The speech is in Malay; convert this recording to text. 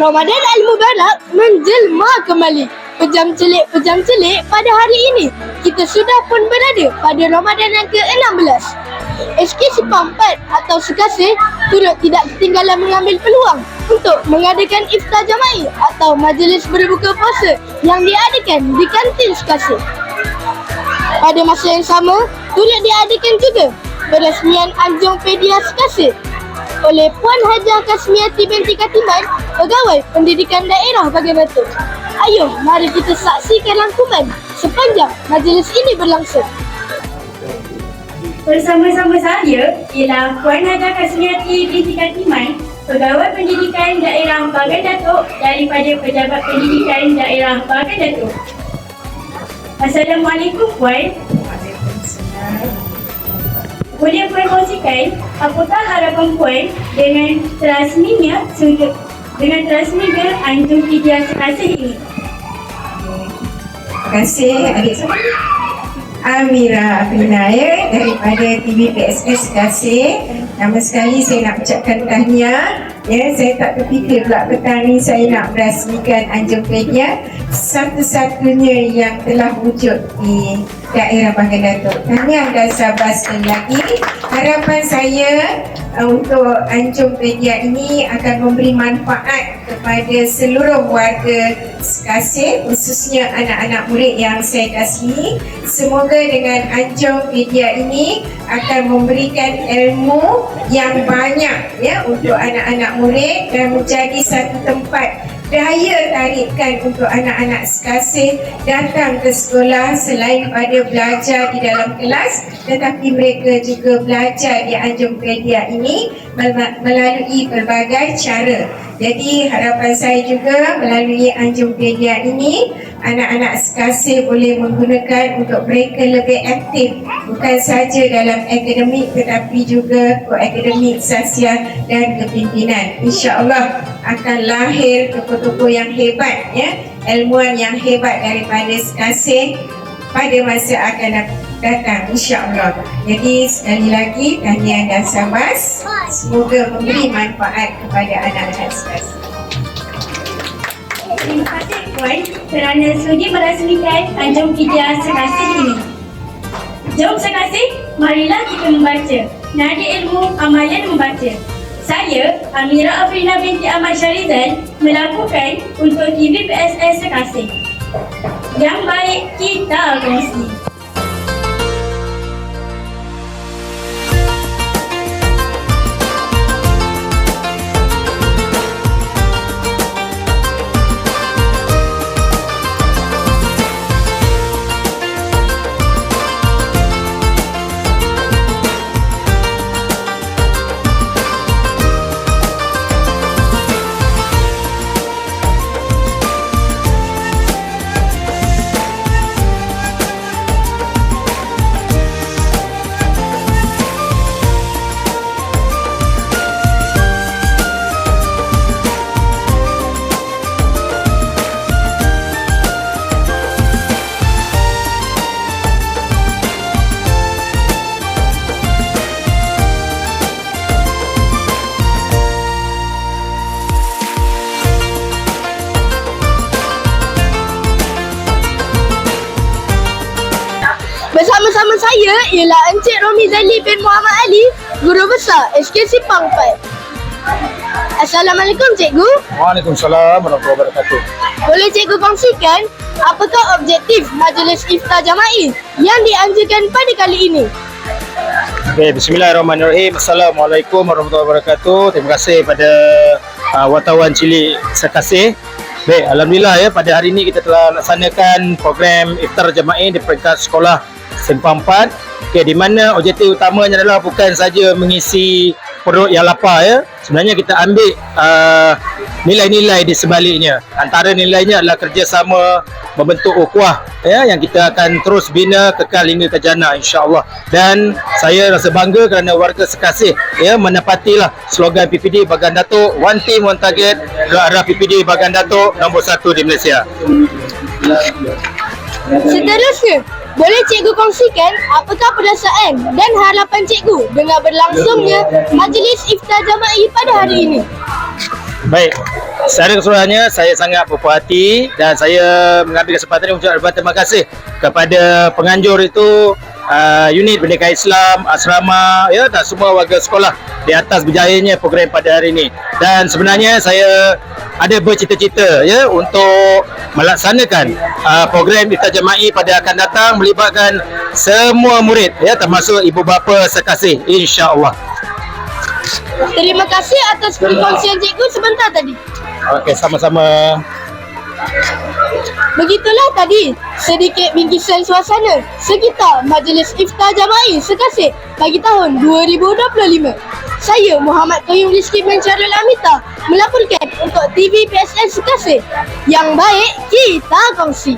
Ramadan Al-Mubarak menjelma kembali. Pejam celik-pejam celik pada hari ini. Kita sudah pun berada pada Ramadan yang ke-16. SK 4 atau Sekasih turut tidak ketinggalan mengambil peluang untuk mengadakan iftar jama'i atau majlis berbuka puasa yang diadakan di kantin Sekasih. Pada masa yang sama, turut diadakan juga peresmian Anjung Pedia Sekasih oleh Puan Hajah Kasmiati binti Katiman, Pegawai Pendidikan Daerah Bagian Datuk. Ayo, mari kita saksikan rangkuman sepanjang majlis ini berlangsung. Bersama-sama saya ialah Puan Hajah Kasmiati binti Katiman, Pegawai Pendidikan Daerah Bagan Datuk daripada Pejabat Pendidikan Daerah Bagan Datuk. Assalamualaikum Puan. Boleh Puan kongsikan apakah harapan Puan dengan terasminya sudut dengan terasminya Anjung Pidia Sekasih ini? Terima kasih adik saya. Amira Aprinaya daripada TV PSS Kasih. Nama sekali saya nak ucapkan tahniah. Ya, saya tak terfikir pula petang ni saya nak merasmikan Anjung Pedia satu-satunya yang telah wujud di daerah Bagan Datuk. Tahniah dan sabar sekali lagi. Harapan saya uh, untuk Anjung Pedia ini akan memberi manfaat kepada seluruh warga Sekasih khususnya anak-anak murid yang saya kasihi. Semoga dengan Anjung Media ini akan memberikan ilmu yang banyak ya untuk anak-anak murid dan menjadi satu tempat daya tarikan untuk anak-anak sekasih datang ke sekolah selain pada belajar di dalam kelas tetapi mereka juga belajar di Anjung Media ini mel- melalui pelbagai cara. Jadi harapan saya juga melalui Anjung Media ini anak-anak sekasih boleh menggunakan untuk mereka lebih aktif bukan saja dalam akademik tetapi juga akademik sosial dan kepimpinan. InsyaAllah akan lahir tokoh-tokoh yang hebat ya, ilmuwan yang hebat daripada sekasih pada masa akan datang insyaAllah. Jadi sekali lagi tahniah dan sabas semoga memberi manfaat kepada anak-anak sekasih. Terima kasih Puan kerana sudi merasmikan Anjung Pidia Sekasih ini. Jom Sekasih, marilah kita membaca. Nadi ilmu amalan membaca. Saya, Amira Afrina binti Ahmad Syarizal, melakukan untuk TV PSS Sekasih. Yang baik kita kongsi. Bersama-sama saya ialah Encik Romi Zali bin Muhammad Ali, Guru Besar SK Sipang 4. Assalamualaikum Cikgu. Waalaikumsalam warahmatullahi wabarakatuh. Boleh Cikgu kongsikan apakah objektif majlis iftar jama'i yang dianjurkan pada kali ini? Okay, bismillahirrahmanirrahim. Assalamualaikum warahmatullahi wabarakatuh. Terima kasih pada uh, wartawan Cili Sekasih. Baik, Alhamdulillah ya pada hari ini kita telah laksanakan program iftar jama'i di peringkat sekolah Simpang 4. Okay, di mana objektif utamanya adalah bukan saja mengisi perut yang lapar ya. Sebenarnya kita ambil uh, nilai-nilai di sebaliknya. Antara nilainya adalah kerjasama membentuk ukhuwah ya yang kita akan terus bina kekal hingga ke jannah insya-Allah. Dan saya rasa bangga kerana warga Sekasih ya menepatilah slogan PPD Bagan Datuk one team one target ke arah PPD Bagan Datuk nombor satu di Malaysia. Seterusnya, boleh Cikgu kongsikan apakah perasaan dan harapan Cikgu dengan berlangsungnya majlis iftar jama'i pada hari ini? Baik. Secara keseluruhannya saya sangat berpuas hati dan saya mengambil kesempatan ini untuk ucapkan terima kasih kepada penganjur itu uh, unit Pendidikan Islam, asrama ya dan semua warga sekolah di atas berjayanya program pada hari ini. Dan sebenarnya saya ada bercita-cita ya untuk melaksanakan uh, program iftar jema'i pada akan datang melibatkan semua murid ya termasuk ibu bapa sekasih insya-Allah. Terima kasih atas perkongsian cikgu sebentar tadi. Okey sama-sama. Begitulah tadi sedikit bingkisan suasana sekitar Majlis Iftar Jama'i Sekasih bagi tahun 2025. Saya Muhammad Qayyum Rizki bin Syarul Amita melaporkan untuk TV PSN Sekasih. Yang baik kita kongsi.